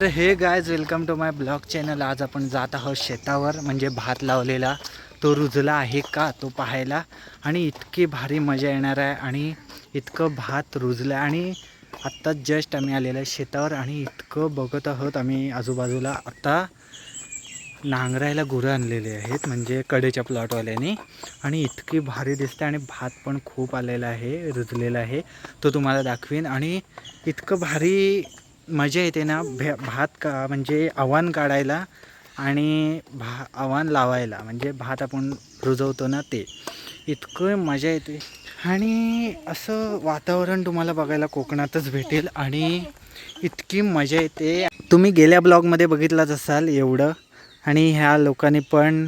तर hey guys welcome to my blog channel आज आपण जात आहोत शेतावर म्हणजे भात लावलेला. तो रुजला आहे का? तो पाहायला. आणि इतकी भारी मजा येणार आहे आणि इतकं भात रुजलं आहे आणि आत्ता जस्ट आम्ही आलेलं आहे शेतावर आणि इतकं बघत आहोत आम्ही आजूबाजूला. आत्ता नांगरायला गुरं आणलेले आहेत म्हणजे कडेच्या प्लॉटवाल्याने आणि इतकी भारी दिसते आणि भात पण खूप आलेला आहे रुजलेला आहे. तो तुम्हाला दाखवीन. आणि इतकं भारी मजा येते ना भे भात का म्हणजे आव्हान काढायला आणि भा आव्हान लावायला म्हणजे भात आपण रुजवतो ना ते. इतकं मजा येते. आणि असं वातावरण तुम्हाला बघायला कोकणातच भेटेल आणि इतकी मजा येते. तुम्ही गेल्या ब्लॉगमध्ये बघितलाच असाल एवढं. आणि ह्या लोकांनी पण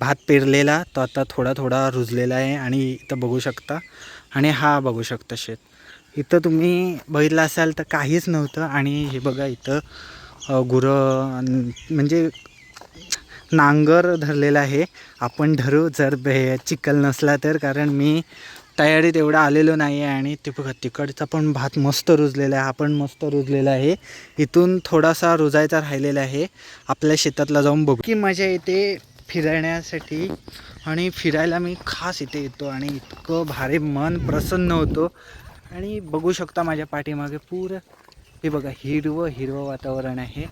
भात पेरलेला तो आता थोडा थोडा रुजलेला आहे आणि इथं बघू शकता. आणि हा बघू शकता शेत. इथं तुम्ही बघितलं असाल तर काहीच नव्हतं आणि हे बघा इथं गुरं म्हणजे नांगर धरलेला आहे. आपण धरू जर बे चिखल नसला तर कारण मी तयारीत एवढा आलेलो नाही आहे आणि ते बघा तिकडचा पण भात मस्त रुजलेला आहे. हा पण मस्त रुजलेला आहे. इथून थोडासा रुजायचा राहिलेला आहे. आपल्या शेतातला जाऊन बघू. की मजा येते फिरण्यासाठी आणि फिरायला मी खास इथे येतो आणि इतकं भारी मन प्रसन्न होतो. आणि बघू शकता माझ्या पाठीमागे पूर. हे बघा हिरवं हिरवं वातावरण आहे.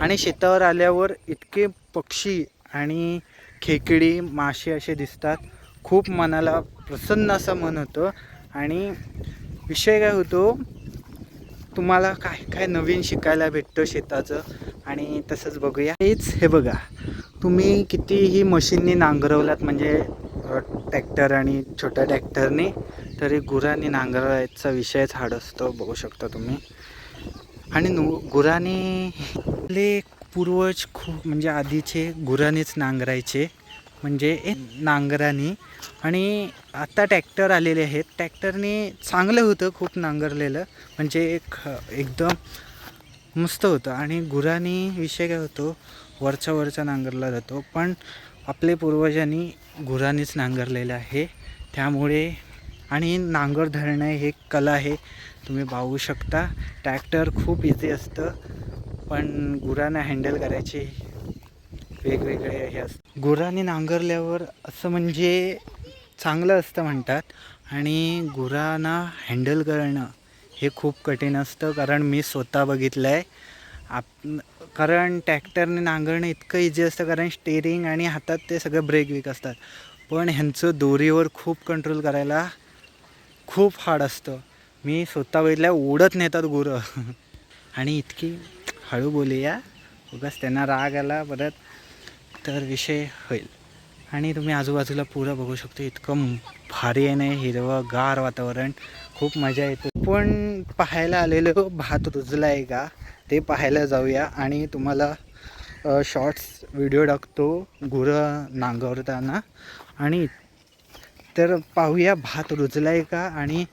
आणि शेतावर आल्यावर इतके पक्षी आणि खेकडी मासे असे दिसतात. खूप मनाला प्रसन्न असं मन होतं. आणि विषय काय होतो तुम्हाला काय काय नवीन शिकायला भेटतं शेताचं? आणि तसंच बघूया. हेच हे बघा. तुम्ही कितीही मशीननी नांगरवलात म्हणजे ट्रॅक्टर आणि छोट्या ट्रॅक्टरने तरी गुरांनी नांगरायचा विषयच हाड असतो बघू शकता तुम्ही. आणि नु गुराने आपले पूर्वज खूप म्हणजे आधीचे गुरानेच नांगरायचे. म्हणजे ए नांगराने आणि आत्ता ट्रॅक्टर आलेले आहेत. ट्रॅक्टरने चांगलं होतं खूप नांगरलेलं. म्हणजे एक एकदम मस्त होतं. आणि गुराने विषय काय होतो वरच्या वरचा नांगरला जातो पण आपले पूर्वजांनी गुरांनीच नांगरलेलं आहे. त्यामुळे आणि नांगर धरणं हे कला आहे तुम्ही पाहू शकता. ट्रॅक्टर खूप इझी असतं पण गुरांना हँडल करायचे वेगवेगळे हे असतं. गुरांनी नांगरल्यावर असं म्हणजे चांगलं असतं म्हणतात आणि गुरांना हँडल करणं हे खूप कठीण असतं कारण मी स्वतः बघितलं आहे आप कारण ट्रॅक्टरने नांगरणं इतकं इझी असतं कारण स्टेरिंग आणि हातात ते सगळं ब्रेक वीक असतात. पण ह्यांचं दोरीवर खूप कंट्रोल करायला खूप हार्ड असतं. मी स्वतः बघितल्या ओढत नेतात गुरं. आणि इतकी हळू बोलूया. उगाच त्यांना राग आला परत तर विषय होईल. आणि तुम्ही आजूबाजूला पुरं बघू शकतो इतकं भारी आहे नाही हिरवं गार वातावरण. खूप मजा येते. पण पाहायला आलेलो भात रुजला आहे का? ते पाहायला जाऊया आणि तुम्हाला शॉर्ट्स व्हिडिओ टाकतो गुरं नांगरताना. आणि तर पाहूया भात रुजला आहे का आणि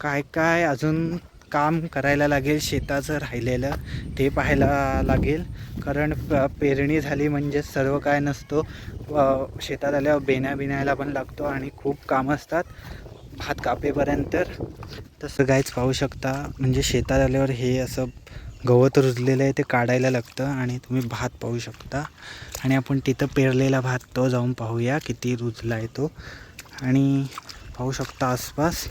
काय काय अजून काम करायला लागेल शेताचं राहिलेलं ते पाहायला लागेल. कारण प- पेरणी झाली म्हणजे सर्व काय नसतो. शेतात आल्यावर बेण्या बिण्याला पण लागतो आणि खूप कामं असतात. भात कापेपर्यंत तसं काहीच पाहू शकता. म्हणजे शेतात आल्यावर हे असं गवत रुजलेलं आहे ते काढायला लागतं आणि तुम्ही भात पाहू शकता. आणि आपण तिथं पेरलेला भात तो जाऊन पाहूया किती रुजला आहे तो. आणि पाहू शकता आसपास.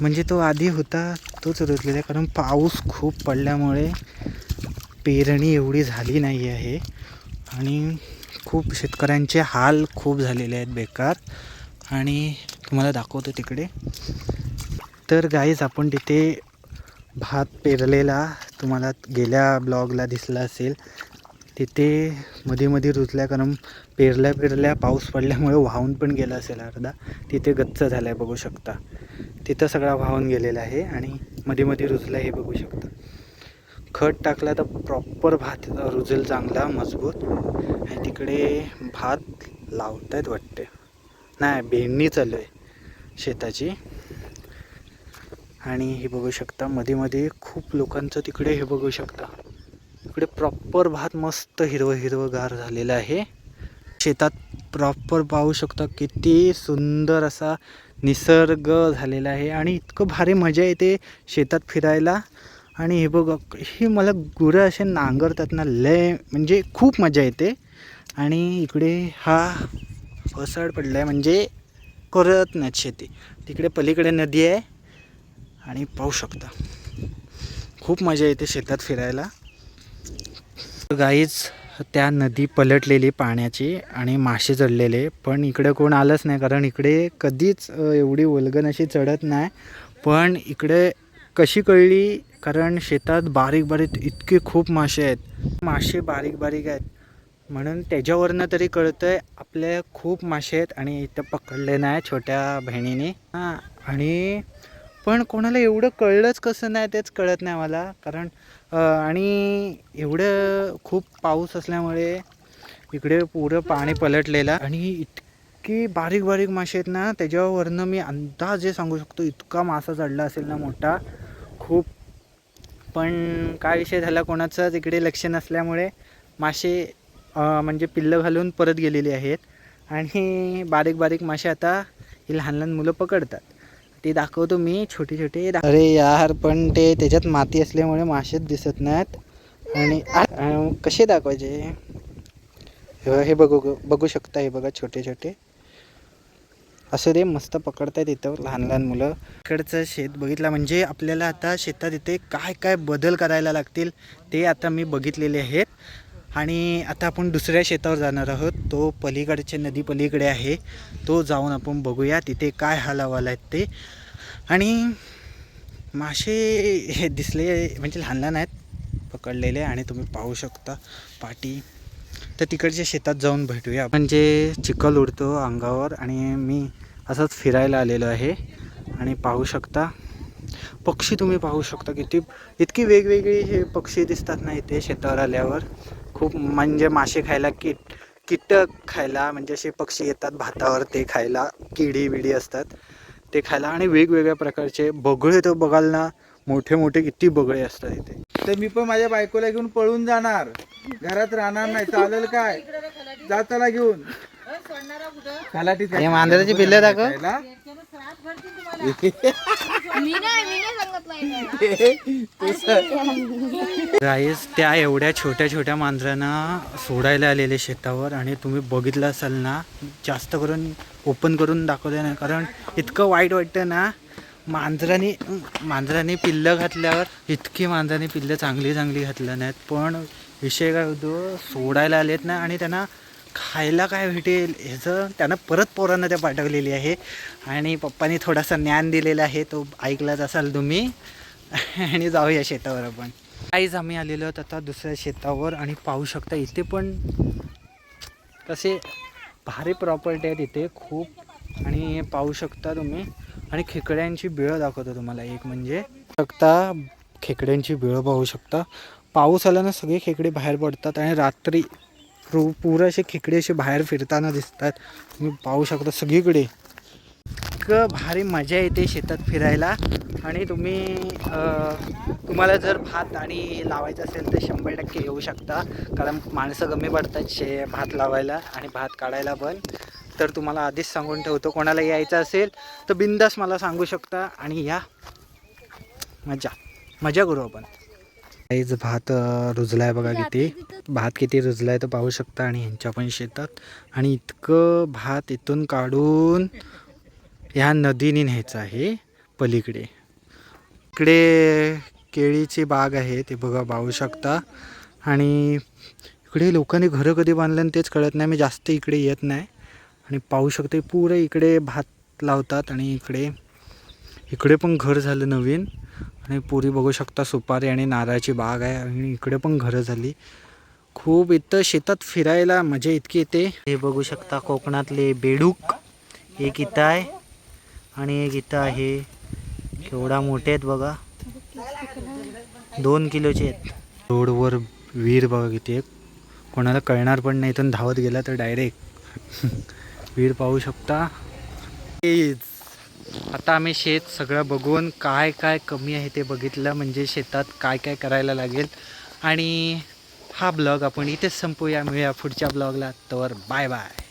म्हणजे तो आधी होता तोच रुजलेला आहे. कारण पाऊस खूप पडल्यामुळे पेरणी एवढी झाली नाही आहे. आणि खूप शेतकऱ्यांचे हाल खूप झालेले आहेत बेकार. आणि तुम्हाला दाखवतो तिकडे. तर गाईज आपण तिथे भात पेरलेला तुम्हाला गेल्या ब्लॉगला दिसला असेल. तिथे मध्ये मध्ये रुजल्या कारण पेरल्या पेरल्या पाऊस पडल्यामुळे वाहून पण गेला असेल अर्धा. तिथे गच्च झाला आहे बघू शकता. तिथं सगळा वाहून गेलेला आहे आणि मध्ये मध्ये रुजला हे बघू शकता. खत टाकला तर प्रॉपर भात रुजेल चांगला मजबूत. आणि तिकडे भात लावतायत वाटते नाही बेंडणी चालू आहे. शेताची. आणि हे बघू शकता मध्ये मध्ये खूप लोकांचं तिकडे हे बघू शकता. इकडे प्रॉपर भात मस्त हिरवं हिरवं गार झालेलं आहे. शेतात प्रॉपर पाहू शकता किती सुंदर असा निसर्ग झालेला आहे आणि इतकं भारी मजा येते शेतात फिरायला. आणि हे बघ हे मला गुरं असे नांगरतात ना लय म्हणजे खूप मजा येते. आणि इकडे हा वसाड पडला आहे म्हणजे करत नाहीत शेती. तिकडे पलीकडे नदी आहे आणि पाहू शकता. खूप मजा येते शेतात फिरायला. गाईच त्या नदी पलटलेली पाण्याची आणि मासे चढलेले पण इकडे कोण आलंच नाही कारण इकडे कधीच एवढी वलगन अशी चढत नाही. पण इकडे कशी कळली? कारण शेतात बारीक बारीक इतके खूप मासे आहेत. मासे बारीक बारीक आहेत. म्हणून त्याच्यावरनं तरी कळतंय आपल्या खूप मासे आहेत आणि इथं पकडले नाही छोट्या बहिणीने. हां आणि पण कोणाला एवढं कळलंच कसं नाही तेच कळत नाही मला कारण आणि एवढं खूप पाऊस असल्यामुळे इकडे पुरं पाणी पलटलेलं. आणि इतकी बारीक बारीक मासे आहेत ना त्याच्यावरनं मी अंदाजे सांगू शकतो इतका मासा चढला असेल ना मोठा. खूप. पण काय विषय झाला कोणाचंच इकडे लक्ष नसल्यामुळे मासे म्हणजे पिल्लं घालून परत गेलेली आहेत. आणि बारीक बारीक मासे आता ही लहान लहान मुलं पकडतात. ते दाखवतो मी छोटे छोटे अरे यार पण ते त्याच्यात माती असल्यामुळे मासेच दिसत नाहीत. आणि कसे दाखवायचे? हे बघू बघू शकता हे बघा छोटे छोटे. असं ते मस्त पकडतायत इथं लहान लहान मुलं. इकडचं शेत बघितलं म्हणजे आपल्याला आता शेतात इथे काय काय बदल करायला लागतील ते आता मी बघितलेले आहेत. आणि आता आपण दुसऱ्या शेतावर जाणार आहोत. तो पलीकडचे नदी पलीकडे आहे. तो जाऊन आपण बघूया तिथे काय हालावाल आहेत ते. आणि मासे हे दिसले म्हणजे लहान लहान आहेत पकडलेले आणि तुम्ही पाहू शकता पाटी. तर तिकडच्या शेतात जाऊन भेटूया. म्हणजे चिखल उडतो अंगावर आणि मी असंच फिरायला आलेलो आहे. आणि पाहू शकता पक्षी तुम्ही पाहू शकता किती इतकी वेगवेगळी हे पक्षी दिसतात ना इथे शेतावर आल्यावर. खूप म्हणजे मासे खायला किट कीटक खायला म्हणजे असे पक्षी येतात भातावर ते खायला किडी बिडी असतात ते खायला आणि वेगवेगळ्या प्रकारचे बगळे तर बघाल ना मोठे मोठे किती बगळे असतात इथे तर मी पण माझ्या बायकोला घेऊन पळून जाणार घरात राहणार नाही चालेल काय जा त्याला घेऊन हे मांजराची पिल्लं दाखव. खायला? मी नाही मी नाही सांगितलं राईस त्या एवढ्या छोट्या छोट्या मांजरांना सोडायला आलेले शेतावर आणि तुम्ही बघितलं असाल ना जास्त करून ओपन करून दाखवले नाही कारण इतकं वाईट वाटतं ना मांजराने मांजराने पिल्लं घातल्यावर इतकी मांजराने पिल्लं चांगली चांगली घातलं नाहीत पण विषय काय होतो सोडायला आलेत ना आणि त्यांना खायला काय भेटेल ह्याचं? त्यांना परत पोरांना त्या पाठवलेली आहे. आणि पप्पानी थोडासा ज्ञान दिलेला आहे तो ऐकलाच असाल तुम्ही. आणि जाऊया शेतावर आपण. काहीच आम्ही आलेलो आहोत आता दुसऱ्या शेतावर आणि पाहू शकता इथे पण कसे भारी प्रॉपर्टी आहेत इथे खूप. आणि पाहू शकता तुम्ही. आणि खेकड्यांची बिळं दाखवतो तुम्हाला एक म्हणजे. शकता खेकड्यांची बिळं पाहू शकता. पाऊस आल्यानं सगळे खेकडे बाहेर पडतात आणि रात्री पू पुरं असे खेकडे असे बाहेर फिरताना दिसतात. तुम्ही पाहू शकता सगळीकडे. इतकं भारी मजा येते शेतात फिरायला. आणि तुम्ही तुम्हाला जर भात आणि लावायचं असेल तर शंभर टक्के येऊ शकता. कारण माणसं कमी पडतात शे भात लावायला आणि भात काढायला पण. तर तुम्हाला आधीच सांगून ठेवतो कोणाला यायचं असेल तर बिंदास मला सांगू शकता आणि या. मजा. मजा करू आपण. काहीच भात अं, रुजलाय बघा किती. भात किती रुजलाय तर पाहू शकता आणि ह्यांच्या पण शेतात. आणि इतकं भात इथून काढून ह्या नदीने न्यायचं आहे पलीकडे. इकडे केळीची बाग आहे ते बघा पाहू शकता. आणि इकडे लोकांनी घरं कधी बांधलं आणि तेच कळत नाही. मी जास्त इकडे येत नाही. आणि पाहू शकते पुरं इकडे भात लावतात आणि इकडे इकडे पण घर झालं नवीन. आणि पुरी बघू शकता सुपारी आणि नारळाची बाग आहे आणि इकडे पण घरं झाली. खूप इथं शेतात फिरायला मजा इतकी येते. हे बघू शकता कोकणातले बेडूक. एक इथं आहे आणि एक इथं आहे. केवढा मोठे आहेत बघा. दोन किलोचे आहेत. रोडवर विहीर बघा किती आहे. कोणाला कळणार पण नाही इथून धावत गेला तर डायरेक्ट विहीर पाहू शकता. तेच. आता आम्ही शेत सगळं बघून काय काय कमी आहे ते बघितलं म्हणजे शेतात काय काय करायला लागेल. आणि हा ब्लॉग आपण इथेच संपूया. मिळूया पुढच्या ब्लॉगला. तर बाय बाय.